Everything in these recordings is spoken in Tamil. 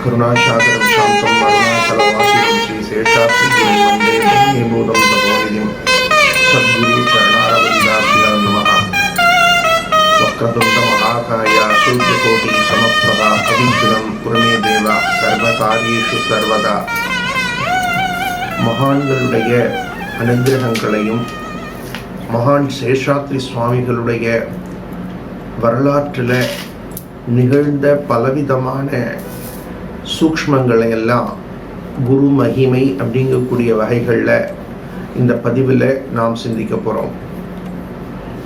కరుణాశాకరం శాంతం వరుణాచలవాసిరం శ్రీ శేషాక్షి వందే భూతం తపోనిధిం సద్గురు చరణారవిందాభ్యాం నమ వక్రతుండ మహాకాయ సూర్యకోటి సమప్రభ కవిజ్ఞం పురమే దేవ సర్వకార్యేషు సర్వదా மகான்களுடைய அனுகிரகங்களையும் மகான் சேஷாத்ரி சுவாமிகளுடைய வரலாற்றில் நிகழ்ந்த பலவிதமான சூக்ஷ்மங்களை எல்லாம் குரு மகிமை அப்படிங்கக்கூடிய வகைகளில் இந்த பதிவில் நாம் சிந்திக்க போகிறோம்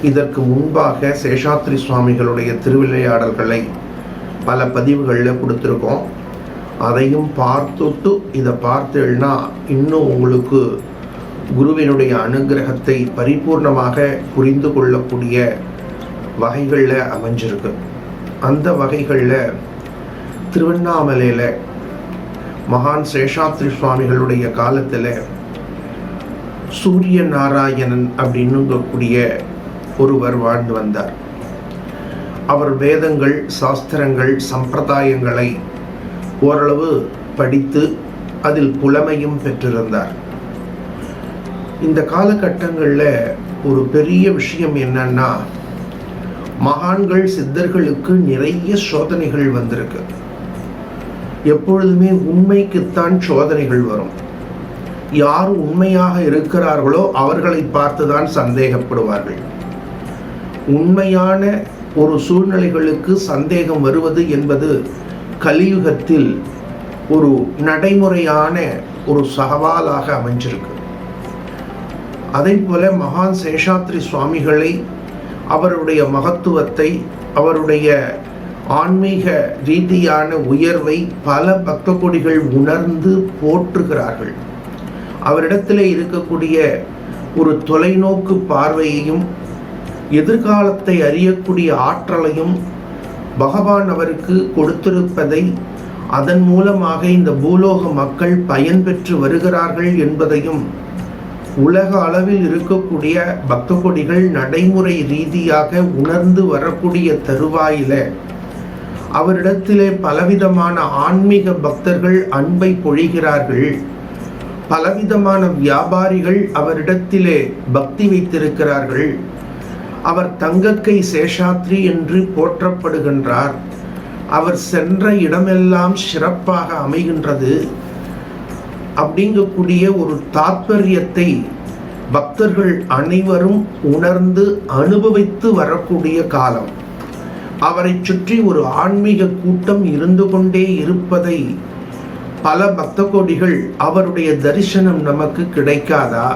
இதற்கு முன்பாக சேஷாத்ரி சுவாமிகளுடைய திருவிளையாடல்களை பல பதிவுகளில் கொடுத்துருக்கோம். அதையும் பார்த்துட்டு இதை பார்த்தேன்னா இன்னும் உங்களுக்கு குருவினுடைய அனுகிரகத்தை பரிபூர்ணமாக புரிந்து கொள்ளக்கூடிய வகைகளில் அமைஞ்சிருக்கு. அந்த வகைகளில் திருவண்ணாமலையில் மகான் சேஷாத்ரி சுவாமிகளுடைய காலத்தில் சூரிய நாராயணன் அப்படின்னுங்கக்கூடிய ஒருவர் வாழ்ந்து வந்தார். அவர் வேதங்கள் சாஸ்திரங்கள் சம்பிரதாயங்களை ஓரளவு படித்து அதில் புலமையும் பெற்றிருந்தார். இந்த காலகட்டங்களில் ஒரு பெரிய விஷயம் என்னன்னா மகான்கள் சித்தர்களுக்கு நிறைய சோதனைகள் வந்திருக்கு எப்பொழுதுமே உண்மைக்குத்தான் சோதனைகள் வரும். யார் உண்மையாக இருக்கிறார்களோ அவர்களை பார்த்துதான் சந்தேகப்படுவார்கள். உண்மையான ஒரு சூழ்நிலைகளுக்கு சந்தேகம் வருவது என்பது கலியுகத்தில் ஒரு நடைமுறையான ஒரு சகவாலாக அமைஞ்சிருக்கு. அதே போல மகான் சேஷாத்ரி சுவாமிகளை அவருடைய மகத்துவத்தை அவருடைய ஆன்மீக ரீதியான உயர்வை பல பக்த கொடிகள் உணர்ந்து போற்றுகிறார்கள். அவரிடத்திலே இருக்கக்கூடிய ஒரு தொலைநோக்கு பார்வையையும் எதிர்காலத்தை அறியக்கூடிய ஆற்றலையும் பகவான் அவருக்கு கொடுத்திருப்பதை அதன் மூலமாக இந்த பூலோக மக்கள் பயன்பெற்று வருகிறார்கள் என்பதையும் உலக அளவில் இருக்கக்கூடிய பக்த கொடிகள் நடைமுறை ரீதியாக உணர்ந்து வரக்கூடிய தருவாயில அவரிடத்திலே பலவிதமான ஆன்மீக பக்தர்கள் அன்பை பொழிகிறார்கள். பலவிதமான வியாபாரிகள் அவரிடத்திலே பக்தி வைத்திருக்கிறார்கள். அவர் தங்கக்கை சேஷாத்ரி என்று போற்றப்படுகின்றார். அவர் சென்ற இடமெல்லாம் சிறப்பாக அமைகின்றது. அப்படிங்கக்கூடிய ஒரு தாத்பரியத்தை பக்தர்கள் அனைவரும் உணர்ந்து அனுபவித்து வரக்கூடிய காலம். அவரை சுற்றி ஒரு ஆன்மீக கூட்டம் இருந்து கொண்டே இருப்பதை பல பக்த கோடிகள் அவருடைய தரிசனம் நமக்கு கிடைக்காதா?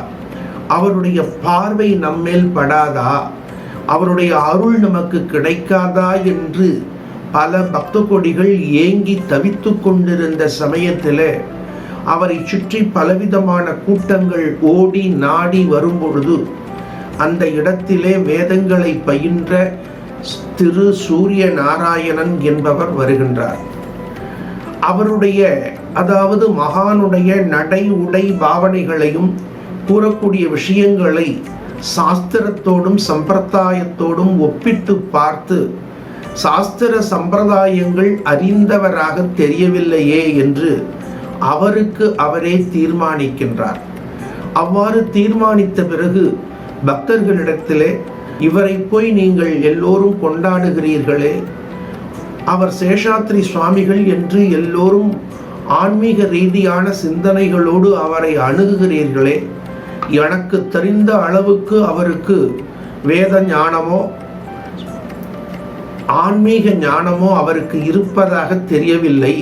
அவருடைய பார்வை நம்மேல் படாதா? அவருடைய அருள் நமக்கு கிடைக்காதா என்று பல பக்த கொடிகள் ஏங்கி தவித்து கொண்டிருந்த சமயத்தில் அவரை சுற்றி பலவிதமான கூட்டங்கள் ஓடி நாடி வரும்பொழுது அந்த இடத்திலே வேதங்களை பயின்ற திரு சூரிய நாராயணன் என்பவர் வருகின்றார். அவருடைய அதாவது மகானுடைய நடை உடை பாவனைகளையும் கூறக்கூடிய விஷயங்களை சாஸ்திரத்தோடும் சம்பிரதாயத்தோடும் ஒப்பிட்டு பார்த்து சாஸ்திர சம்பிரதாயங்கள் அறிந்தவராக தெரியவில்லையே என்று அவருக்கு அவரே தீர்மானிக்கின்றார். அவ்வாறு தீர்மானித்த பிறகு பக்தர்களிடத்திலே இவரை போய் நீங்கள் எல்லோரும் கொண்டாடுகிறீர்களே. அவர் சேஷாத்ரி சுவாமிகள் என்று எல்லோரும் ஆன்மீக ரீதியான சிந்தனைகளோடு அவரை அணுகுகிறீர்களே. எனக்கு தெரிந்த அளவுக்கு அவருக்கு வேத ஞானமோ ஆன்மீக ஞானமோ அவருக்கு இருப்பதாக தெரியவில்லை.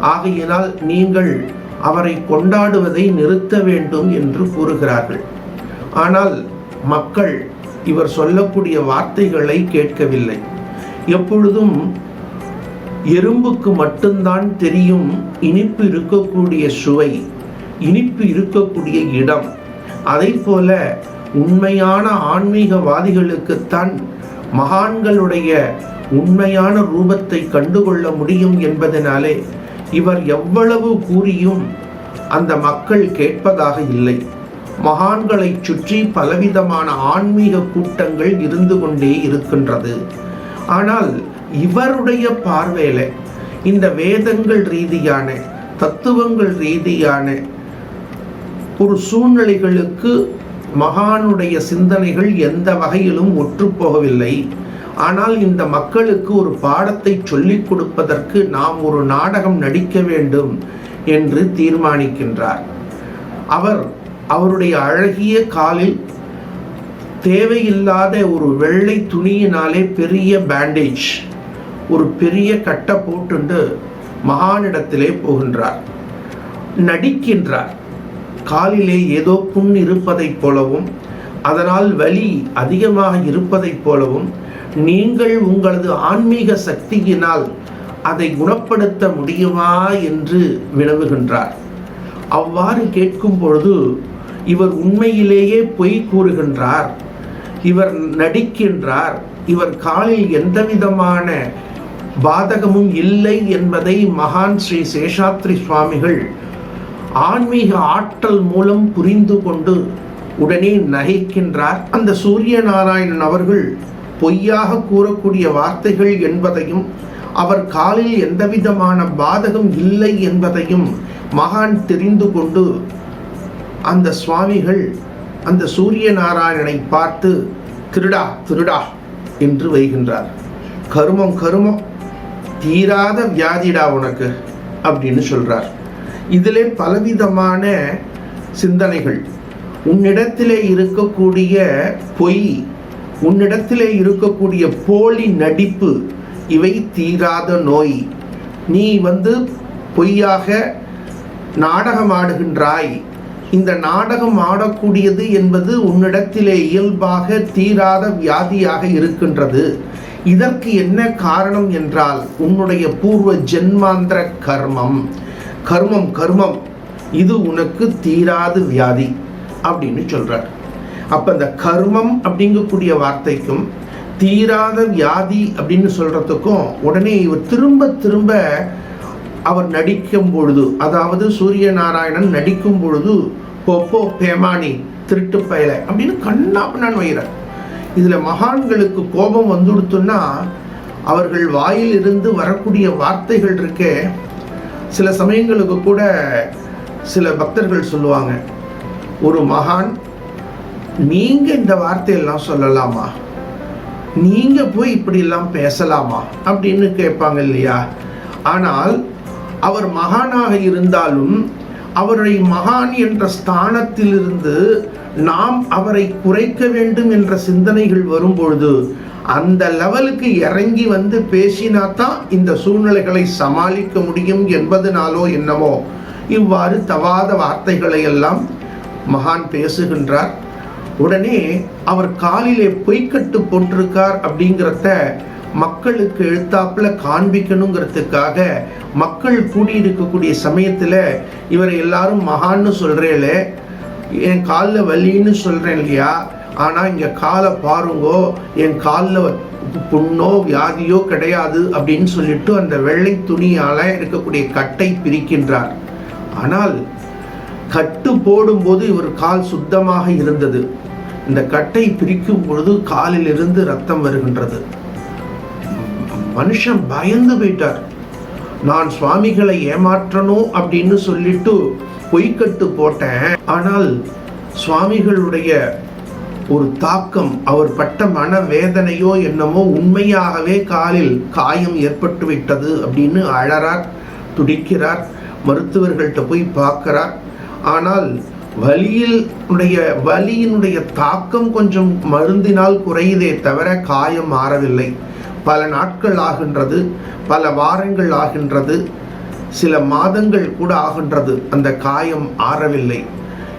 ஆகையினால் நீங்கள் அவரை கொண்டாடுவதை நிறுத்த வேண்டும் என்று கூறுகிறார்கள். ஆனால் மக்கள் இவர் சொல்லக்கூடிய வார்த்தைகளை கேட்கவில்லை. எப்பொழுதும் எறும்புக்கு மட்டும்தான் தெரியும் இனிப்பு இருக்கக்கூடிய சுவை இனிப்பு இருக்கக்கூடிய இடம். அதை போல உண்மையான ஆன்மீகவாதிகளுக்குத்தான் மகான்களுடைய உண்மையான ரூபத்தை கண்டுகொள்ள முடியும் என்பதனாலே இவர் எவ்வளவு கூறியும் அந்த மக்கள் கேட்பதாக இல்லை. மகான்களை சுற்றி பலவிதமான ஆன்மீக கூட்டங்கள் இருந்து கொண்டே இருக்கின்றது. ஆனால் இவருடைய பார்வையில இந்த வேதங்கள் ரீதியான தத்துவங்கள் ரீதியான ஒரு சூழ்நிலைகளுக்கு மகானுடைய சிந்தனைகள் எந்த வகையிலும் ஒற்றுப்போகவில்லை ஆனால் இந்த மக்களுக்கு ஒரு பாடத்தை சொல்லிக் கொடுப்பதற்கு நாம் ஒரு நாடகம் நடிக்க வேண்டும் என்று தீர்மானிக்கின்றார். அவர் அவருடைய அழகிய காலில் தேவையில்லாத ஒரு வெள்ளை துணியினாலே பெரிய பேண்டேஜ் ஒரு பெரிய கட்டை போட்டுண்டு மகானிடத்திலே போகின்றார். நடிக்கின்றார். காலிலே ஏதோ புண் இருப்பதைப் போலவும் அதனால் வலி அதிகமாக இருப்பதைப் போலவும் நீங்கள் உங்களது ஆன்மீக சக்தியினால் அதை குணப்படுத்த முடியுமா என்று வினவுகின்றார். அவ்வாறு கேட்கும் பொழுது இவர் உண்மையிலேயே பொய் கூறுகின்றார். இவர் நடிக்கின்றார். இவர் காலில் எந்த விதமான பாதகமும் இல்லை என்பதை மகான் ஸ்ரீ சேஷாத்ரி சுவாமிகள் ஆன்மீக ஆற்றல் மூலம் புரிந்து கொண்டு உடனே நகைக்கின்றார். அந்த சூரிய நாராயணன் அவர்கள் பொய்யாக கூறக்கூடிய வார்த்தைகள் என்பதையும் அவர் காலில் எந்தவிதமான பாதகம் இல்லை என்பதையும் மகான் தெரிந்து கொண்டு அந்த சுவாமிகள் அந்த சூரிய நாராயணனை பார்த்து திருடா திருடா என்று வைகின்றார். கருமம் கருமம் தீராத வியாதிடா உனக்கு அப்படின்னு சொல்றார். இதிலே பலவிதமான சிந்தனைகள். உன்னிடத்திலே இருக்கக்கூடிய பொய் உன்னிடத்திலே இருக்கக்கூடிய போலி நடிப்பு இவை தீராத நோய். நீ வந்து பொய்யாக நாடகம் ஆடுகின்றாய் இந்த நாடகம் ஆடக்கூடியது என்பது உன்னிடத்திலே இயல்பாக தீராத வியாதியாக இருக்கின்றது. இதற்கு என்ன காரணம் என்றால் உன்னுடைய பூர்வ ஜென்மாந்திர கர்மம். கர்மம் கர்மம். இது உனக்கு தீராத வியாதி அப்படின்னு சொல்கிறார் அப்ப இந்த கர்மம் அப்படிங்கக்கூடிய வார்த்தைக்கும் தீராத வியாதி அப்படின்னு சொல்றதுக்கும் உடனே இவர் திரும்ப திரும்ப அவர் நடிக்கும் பொழுது அதாவது சூரிய நாராயணன் நடிக்கும் பொழுது பொப்போ பேமானி திருட்டு பயல அப்படின்னு கண்ணா பின்னான் வைகிறார் இதுல மகான்களுக்கு கோபம் வந்துடுத்துன்னா அவர்கள் வாயில் இருந்து வரக்கூடிய வார்த்தைகள் இருக்கே. சில சமயங்களுக்கு கூட சில பக்தர்கள் சொல்லுவாங்க ஒரு மகான் நீங்க இந்த வார்த்தையெல்லாம் சொல்லலாமா? நீங்க போய் இப்படி எல்லாம் பேசலாமா? அப்படின்னு கேட்பாங்க இல்லையா? ஆனால் அவர் மகானாக இருந்தாலும் அவரை மகான் என்ற ஸ்தானத்திலிருந்து நாம் அவரை குறைக்க வேண்டும் என்ற சிந்தனைகள் வரும்பொழுது அந்த லெவலுக்கு இறங்கி வந்து பேசினா தான் இந்த சூழ்நிலைகளை சமாளிக்க முடியும் என்பதனாலோ என்னவோ இவ்வாறு தவாத வார்த்தைகளை எல்லாம் மகான் பேசுகின்றார். உடனே அவர் காலிலே பொய்க்கட்டு போட்டிருக்கார் அப்படிங்கிறத மக்களுக்கு எழுத்தாப்புல காண்பிக்கணுங்கிறதுக்காக மக்கள் கூடியிருக்கக்கூடிய சமயத்தில் இவரை எல்லாரும் மகான்னு சொல்கிறேல என் காலில் வலின்னு சொல்கிறேன் இல்லையா? ஆனால் இங்கே காலை பாருங்கோ என் காலில் புண்ணோ வியாதியோ கிடையாது அப்படின்னு சொல்லிட்டு அந்த வெள்ளை துணியால் இருக்கக்கூடிய கட்டை பிரிக்கின்றார். ஆனால் கட்டு போடும்போது இவர் கால் சுத்தமாக இருந்தது. இந்த கட்டை பிரிக்கும் பொழுது காலில் இருந்து ரத்தம் வருகின்றது. மனுஷன் பயந்து போயிட்டார். நான் சுவாமிகளை ஏமாற்றணும் அப்படின்னு சொல்லிட்டு பொய்க்கட்டு போட்டேன். ஆனால் சுவாமிகளுடைய ஒரு தாக்கம் அவர் பட்ட மன வேதனையோ என்னமோ உண்மையாகவே காலில் காயம் ஏற்பட்டு விட்டது அப்படின்னு அழறார் துடிக்கிறார் மருத்துவர்கள்ட்ட போய் பார்க்கிறார். ஆனால் வலியில் உடைய வலியினுடைய தாக்கம் கொஞ்சம் மருந்தினால் குறையுதே தவிர காயம் மாறவில்லை. பல நாட்கள் ஆகின்றது பல வாரங்கள் ஆகின்றது சில மாதங்கள் கூட ஆகின்றது அந்த காயம் ஆறவில்லை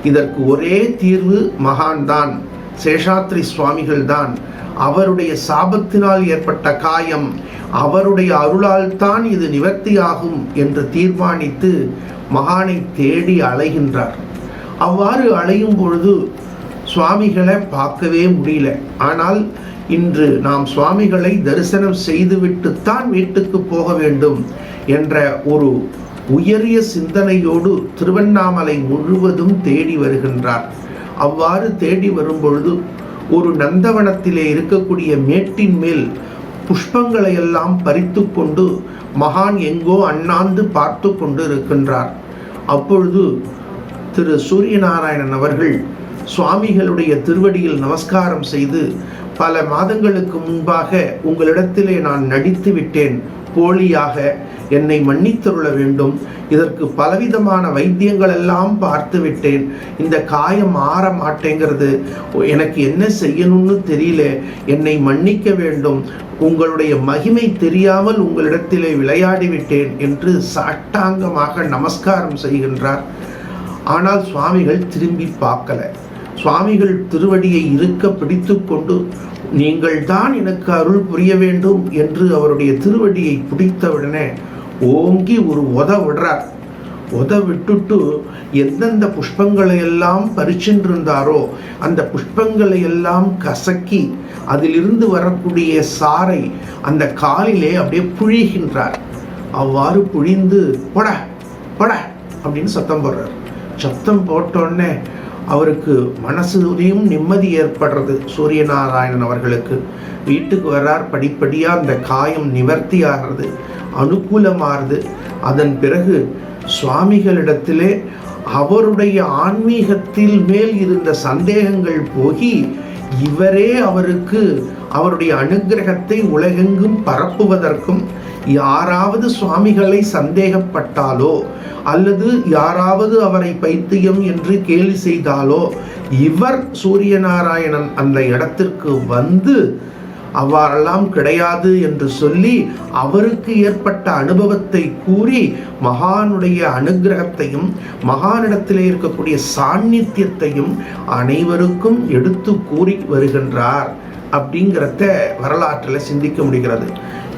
இதற்கு ஒரே தீர்வு மகான் தான் சேஷாத்ரி சுவாமிகள் தான் அவருடைய சாபத்தினால் ஏற்பட்ட காயம் அவருடைய அருளால் தான் இது நிவர்த்தியாகும் என்று தீர்மானித்து மகானை தேடி அலைகின்றார். அவ்வாறு அலையும் பொழுது சுவாமிகளை பார்க்கவே முடியல. ஆனால் இன்று நாம் சுவாமிகளை தரிசனம் செய்துவிட்டுத்தான் வீட்டுக்கு போக வேண்டும் என்ற ஒரு உயரிய சிந்தனையோடு திருவண்ணாமலை முழுவதும் தேடி வருகின்றார். அவ்வாறு தேடி வரும்பொழுது ஒரு நந்தவனத்திலே இருக்கக்கூடிய மேட்டின் மேல் புஷ்பங்களை எல்லாம் பறித்து கொண்டு மகான் எங்கோ அண்ணாந்து பார்த்து கொண்டு இருக்கின்றார் அப்பொழுது திரு சூரியநாராயணன் அவர்கள் சுவாமிகளுடைய திருவடியில் நமஸ்காரம் செய்து பல மாதங்களுக்கு முன்பாக உங்களிடத்திலே நான் நடித்து விட்டேன் போலியாக என்னை மன்னித்தருள வேண்டும். இதற்கு பலவிதமான வைத்தியங்கள் எல்லாம் பார்த்து விட்டேன். இந்த காயம் ஆற மாட்டேங்கிறது. எனக்கு என்ன செய்யணும்னு தெரியல. என்னை மன்னிக்க வேண்டும். உங்களுடைய மகிமை தெரியாமல் உங்களிடத்திலே விளையாடி விட்டேன் என்று சாட்டாங்கமாக நமஸ்காரம் செய்கின்றார். ஆனால் சுவாமிகள் திரும்பி பார்க்கல. சுவாமிகள் திருவடியை இருக்க பிடித்து கொண்டு நீங்கள் தான் எனக்கு அருள் புரிய வேண்டும் என்று அவருடைய திருவடியை பிடித்தவுடனே ஓங்கி ஒரு உத விடுறார். உத விட்டுட்டு எந்தெந்த புஷ்பங்களை எல்லாம் பறிச்சென்றிருந்தாரோ அந்த புஷ்பங்களை எல்லாம் கசக்கி அதிலிருந்து வரக்கூடிய சாரை அந்த காலிலே அப்படியே புழிகின்றார். அவ்வாறு புழிந்து பட பட அப்படின்னு சத்தம் போடுறார். சத்தம் போட்டோடனே அவருக்கு மனசுலையும் நிம்மதி ஏற்படுறது சூரியநாராயணன் அவர்களுக்கு. வீட்டுக்கு வர்றார் படிப்படியாக அந்த காயம் நிவர்த்தி ஆகிறது அனுகூலமாறுது அதன் பிறகு சுவாமிகளிடத்திலே அவருடைய ஆன்மீகத்தில் மேல் இருந்த சந்தேகங்கள் போகி இவரே அவருக்கு அவருடைய அனுகிரகத்தை உலகெங்கும் பரப்புவதற்கும் யாராவது சுவாமிகளை சந்தேகப்பட்டாலோ அல்லது யாராவது அவரை பைத்தியம் என்று கேலி செய்தாலோ இவர் சூரியநாராயணன் அந்த இடத்திற்கு வந்து அவ்வாறெல்லாம் கிடையாது என்று சொல்லி அவருக்கு ஏற்பட்ட அனுபவத்தை கூறி மகானுடைய அனுகிரகத்தையும் மகானிடத்திலே இருக்கக்கூடிய சாநித்தியத்தையும் அனைவருக்கும் எடுத்து கூறி வருகின்றார் அப்படிங்கிறத வரலாற்றில் சிந்திக்க முடிகிறது.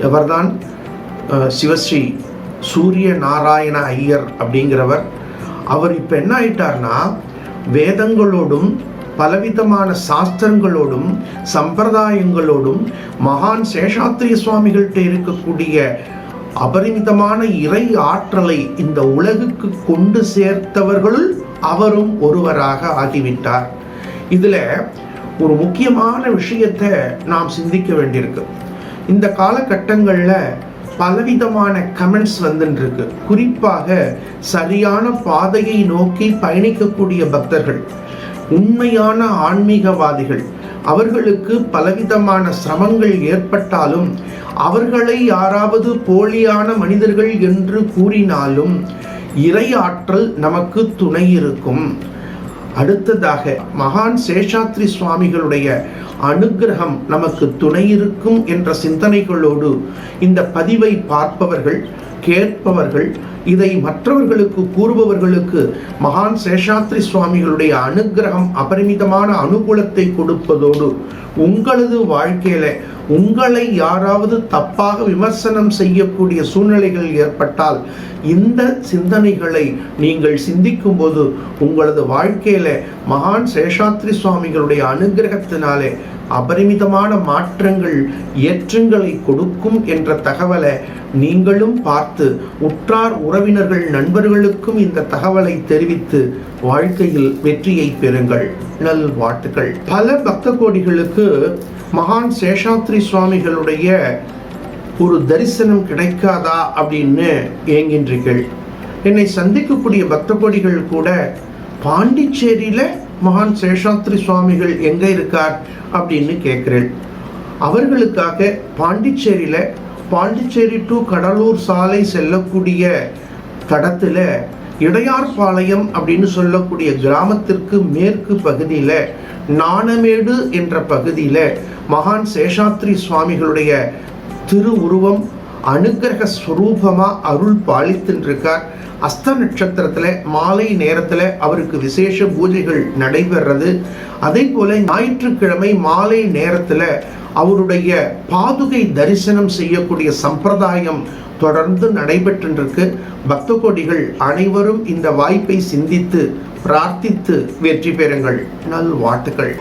எவர்தான் சிவஸ்ரீ சூரிய நாராயண ஐயர் அப்படிங்கிறவர் அவர் இப்போ என்ன ஆயிட்டார்னா வேதங்களோடும் பலவிதமான சாஸ்திரங்களோடும் சம்பிரதாயங்களோடும் மகான் சேஷாத்திரிய சுவாமிகள்கிட்ட இருக்கக்கூடிய அபரிமிதமான இறை ஆற்றலை இந்த உலகுக்கு கொண்டு சேர்த்தவர்களுள் அவரும் ஒருவராக ஆகிவிட்டார். இதில் ஒரு முக்கியமான விஷயத்தை நாம் சிந்திக்க வேண்டியிருக்கு. இந்த காலகட்டங்களில் பலவிதமான கமெண்ட்ஸ் வந்துருக்கு குறிப்பாக சரியான பாதையை நோக்கி பயணிக்கக்கூடிய பக்தர்கள் உண்மையான ஆன்மீகவாதிகள் அவர்களுக்கு பலவிதமான சிரமங்கள் ஏற்பட்டாலும் அவர்களை யாராவது போலியான மனிதர்கள் என்று கூறினாலும் இறை ஆற்றல் நமக்கு துணை இருக்கும். அடுத்ததாக மகான் சேஷாத்ரி சுவாமிகளுடைய அனுகிரகம் நமக்கு துணை இருக்கும் என்ற சிந்தனைகளோடு இந்த பதிவை பார்ப்பவர்கள் கேட்பவர்கள் இதை மற்றவர்களுக்கு கூறுபவர்களுக்கு மகான் சேஷாத்ரி சுவாமிகளுடைய அனுகிரகம் அபரிமிதமான அனுகூலத்தை கொடுப்பதோடு உங்களது வாழ்க்கையில உங்களை யாராவது தப்பாக விமர்சனம் செய்யக்கூடிய சூழ்நிலைகள் ஏற்பட்டால் இந்த சிந்தனைகளை நீங்கள் சிந்திக்கும் போது உங்களது வாழ்க்கையில மகான் சேஷாத்ரி சுவாமிகளுடைய அனுகிரகத்தினாலே அபரிமிதமான மாற்றங்கள் ஏற்றங்களை கொடுக்கும் என்ற தகவலை நீங்களும் பார்த்து உற்றார் உறவினர்கள் நண்பர்களுக்கும் இந்த தகவலை தெரிவித்து வாழ்க்கையில் வெற்றியை பெறுங்கள். நல் வாழ்த்துக்கள் பல பக்த கோடிகளுக்கு மகான் சேஷாத்ரி சுவாமிகளுடைய ஒரு தரிசனம் கிடைக்காதா அப்படின்னு ஏங்கின்றீர்கள். என்னை சந்திக்கக்கூடிய பக்தகோடிகள் கூட பாண்டிச்சேரியில் மகான் சேஷாத்ரி சுவாமிகள் எங்கே இருக்கார்? அப்படின்னு கேட்குறேன். அவர்களுக்காக பாண்டிச்சேரியில் பாண்டிச்சேரி டு கடலூர் சாலை செல்லக்கூடிய தடத்தில் இடையார்பாளையம் அப்படின்னு சொல்லக்கூடிய கிராமத்திற்கு மேற்கு பகுதியில் நாணமேடு என்ற பகுதியில் மகான் சேஷாத்ரி சுவாமிகளுடைய திரு உருவம் அனுகிரக ஸ்வரூபமாக அருள் பாலித்துருக்கார் அஸ்த நட்சத்திரத்தில் மாலை நேரத்தில் அவருக்கு விசேஷ பூஜைகள் நடைபெறது அதே போல ஞாயிற்றுக்கிழமை மாலை நேரத்தில் அவருடைய பாதுகை தரிசனம் செய்யக்கூடிய சம்பிரதாயம் தொடர்ந்து நடைபெற்றிருக்கு. பக்த கோடிகள் அனைவரும் இந்த வாய்ப்பை சிந்தித்து பிரார்த்தித்து வெற்றி பெறுங்கள். நல் வாழ்த்துக்கள்